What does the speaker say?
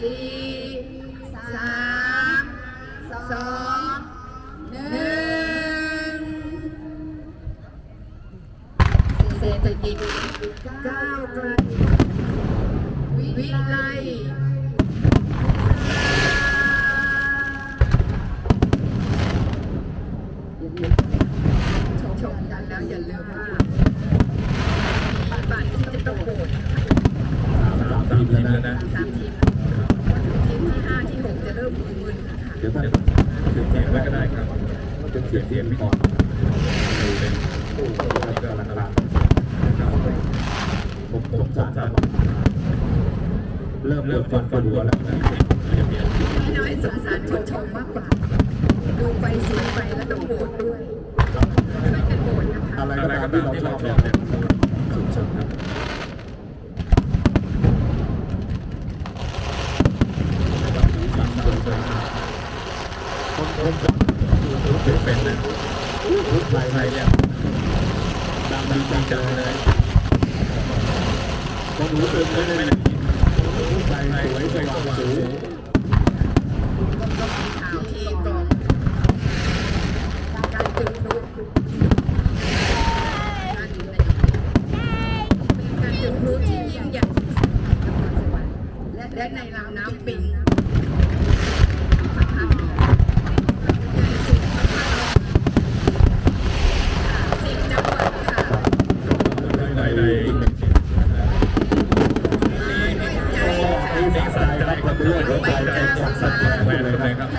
สี่สามสองหนึ่งเศรษฐกิจก้าวไกลวิไลชมกันแล้วอย่าลืมว่ามีบัตรที่จะต้องโหวตสามทีมแล้วนะ เดี๋ยวท่านเขียเขียนไว้ก็ได้ครับจะเขียนเทียนไม่ก่อนดูเป็นผู้แล้วก็หลังๆนะครับผมผมสารเริ่มเริ่มฟันฟันหัวแล้วนะน้อยสงสารชมชมมากกว่า ดูไปเสียไปแล้วต้องโหวตด้วยช่วยกันโหวตนะคะอะไรก็ตามที่เราชอบเนี่ยสุดๆครับคนคนจะ เป็นนนะรุดไทยไทยเนี่ยดังดีจังเลยคนรู้เป็นไม่ได้รุดไทยสวยสว่างสูงก็มีข่าวที่กอง ในในสัตว์ใจกับเลือดหัวใจใจของสัตว์แม่เลยนะครับ